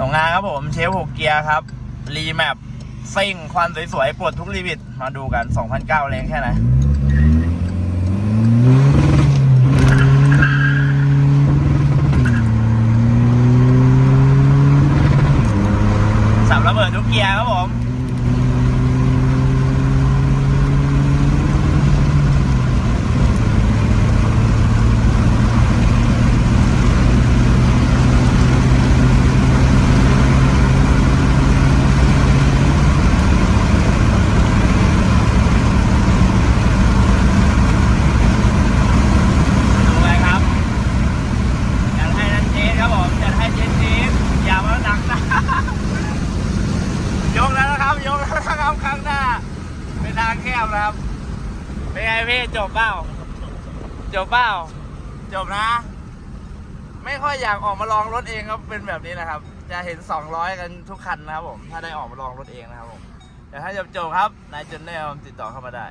ส่งงานครับผมเชฟหกเกียร์ครับ รีแมปซิ่งควันสวยๆปลดทุกรีบิดมาดูกัน 2,009แรงแค่ไหนสับระเบิดทุกเกียร์ครับผม ดูไปครับจัดให้นันเจสครับผมจัดให้เจสจีสอย่ามาหนักนะ ยกแล้วนะครับ ยกแล้วนะ ครับข้งหน้า เป็นทางแคบนะครับ เป็นไงพี่จบเปล่า จบเปล่า จบนะ ไม่ค่อยอยากออกมาลองรถเองครับเป็นแบบนี้นะครับ จะเห็น 200 กันทุกคันนะครับผม ถ้าได้ออกมาลองรถเองนะครับผมแต่ถ้าจบจบครับนายจนแนวติดต่อเข้ามาได้